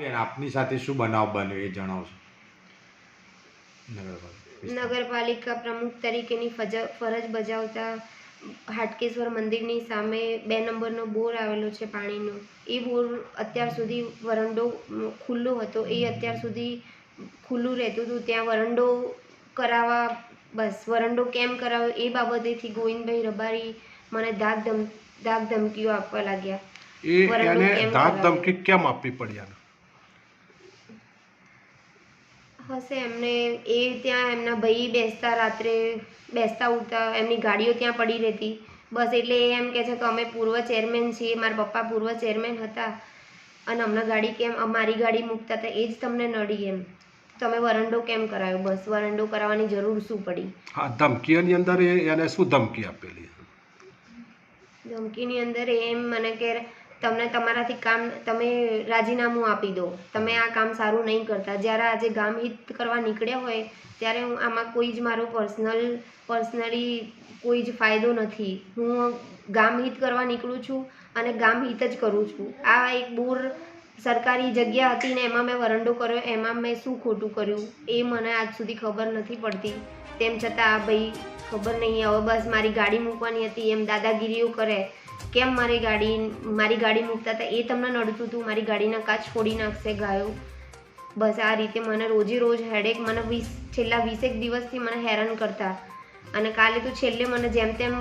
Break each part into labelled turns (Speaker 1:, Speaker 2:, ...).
Speaker 1: બેન આપની સાથે શું બનાવ બન્યો એ જણાવશો? નગરપાલિકા.
Speaker 2: નગરપાલિકા પ્રમુખ તરીકેની ફરજ બજાવતા હાટકેશ્વર મંદિરની સામે બે નંબરનો બોર આવેલો છે પાણીનો. એ બોર અત્યાર સુધી વરંડો ખુલ્લો હતો. એ અત્યાર સુધી ખુલ્લું રહેતું હતું. ત્યાં વરંડો કરાવવા બસ વરંડો કેમ કરાવ્યો એ બાબતેથી ગોવિંદભાઈ રબારી મને ધાક ધમ ધાક ધમકીઓ આપવા લાગ્યા.
Speaker 3: એ એને ધાક ધમકી કેમ આપવી પડી
Speaker 2: હશે એમને એ ત્યાં એમના ભાઈ બેસતા રાત્રે બેસતા ઉઠતા એમની ગાડીઓ ત્યાં પડી રહેતી. બસ એટલે એ એમ કહે છે કે અમે પૂર્વ ચેરમેન છીએ મારા પપ્પા પૂર્વ ચેરમેન હતા અને હમણાં ગાડી કેમ અમારી ગાડી મૂકતા હતા એ જ તમને નડી એમ. તમે વરંડો કેમ કરાયો? બસ વરંડો કરાવવાની જરૂર શું પડી?
Speaker 3: હા ધમકીઓની અંદર એને શું ધમકી આપેલી?
Speaker 2: ધમકીની અંદર એમ મને કે તમને તમારાથી કામ, તમે રાજીનામું આપી દો. તમે આ કામ સારું નહીં કરતા. જ્યારે આજે ગામ હિત કરવા નીકળ્યા હોય, ત્યારે હું આમાં કોઈ જ મારો પર્સનલ, પર્સનલી કોઈ જ ફાયદો નથી. હું ગામ હિત કરવા નીકળું છું અને ગામ હિત જ કરું છું. આ એક બોર સરકારી જગ્યા હતી ને એમાં મેં વરંડો કર્યો. એમાં મેં શું ખોટું કર્યું? એ મને આજ સુધી ખબર નથી પડતી. તેમ છતાં આ ભાઈ ખબર નહીં. હવે બસ મારી ગાડી મૂકવાની હતી. એમ દાદાગીરીઓ કરે. કેમ મારી ગાડી મારી ગાડી મૂકતા હતા એ તમને નડતું હતું? મારી ગાડીના કાચ ફોડી નાખશે, ગાયો? બસ આ રીતે મને રોજે રોજ હેડેક મને વીસ, છેલ્લા વીસેક દિવસથી મને હેરાન કરતા. અને કાલે તો છેલ્લે મને જેમ તેમ,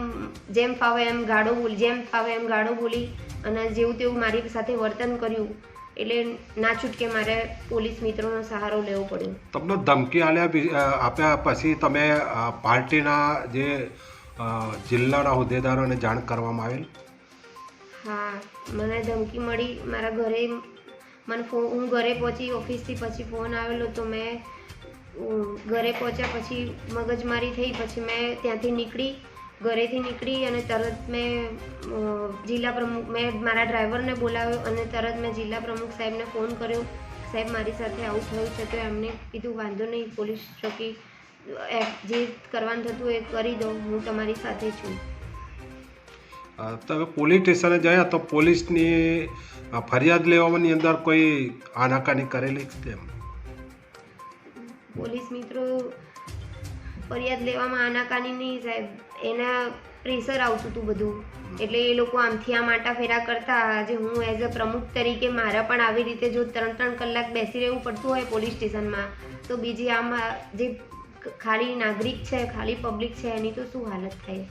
Speaker 2: જેમ ફાવે એમ ગાડો બોલી, જેમ ફાવે એમ ગાડો બોલી અને જેવું તેવું મારી સાથે વર્તન કર્યું. એટલે ના છૂટકે મારે પોલીસ મિત્રોનો સહારો લેવો પડ્યો.
Speaker 3: તમને ધમકી આલ્યા આપ્યા પછી તમે પાર્ટીના જે જિલ્લાના હોદ્દેદારોને જાણ કરવામાં આવેલ?
Speaker 2: હા, મને ધમકી મળી. મારા ઘરે મને ફોન હું ઘરે પહોંચી ઓફિસથી પછી ફોન આવેલો તો મેં ઘરે પહોંચ્યા પછી મગજમારી થઈ. પછી મેં ત્યાંથી નીકળી, ઘરેથી નીકળી અને તરત મેં જિલ્લા પ્રમુખ, મેં મારા ડ્રાઈવરને બોલાવ્યો અને તરત મેં જિલ્લા પ્રમુખ સાહેબને ફોન કર્યો. સાહેબ, મારી સાથે આવું થયું છે તો એમને કીધું, વાંધો નહીં, પોલીસ ચોકી જે કરવાનું થતું એ કરી દો. હું તમારી સાથે છું.
Speaker 3: તમે પોલીસ સ્ટેશને ગયા તો પોલીસની ફરિયાદ લેવાની અંદર કોઈ આનાકાની કરેલી તેમ?
Speaker 2: પોલીસ મિત્રો ફરિયાદ લેવામાં આનાકાની નહીં સાહેબ. એના પ્રેશર આવતું હતું બધું. એટલે એ લોકો આમથી આમ આટા ફેરા કરતા. આજે હું એઝ અ પ્રમુખ તરીકે મારા પણ આવી રીતે જો ત્રણ ત્રણ કલાક બેસી રહેવું પડતું હોય પોલીસ સ્ટેશનમાં, તો બીજી આમ જે ખાલી નાગરિક છે, ખાલી પબ્લિક છે, એની તો શું હાલત થાય?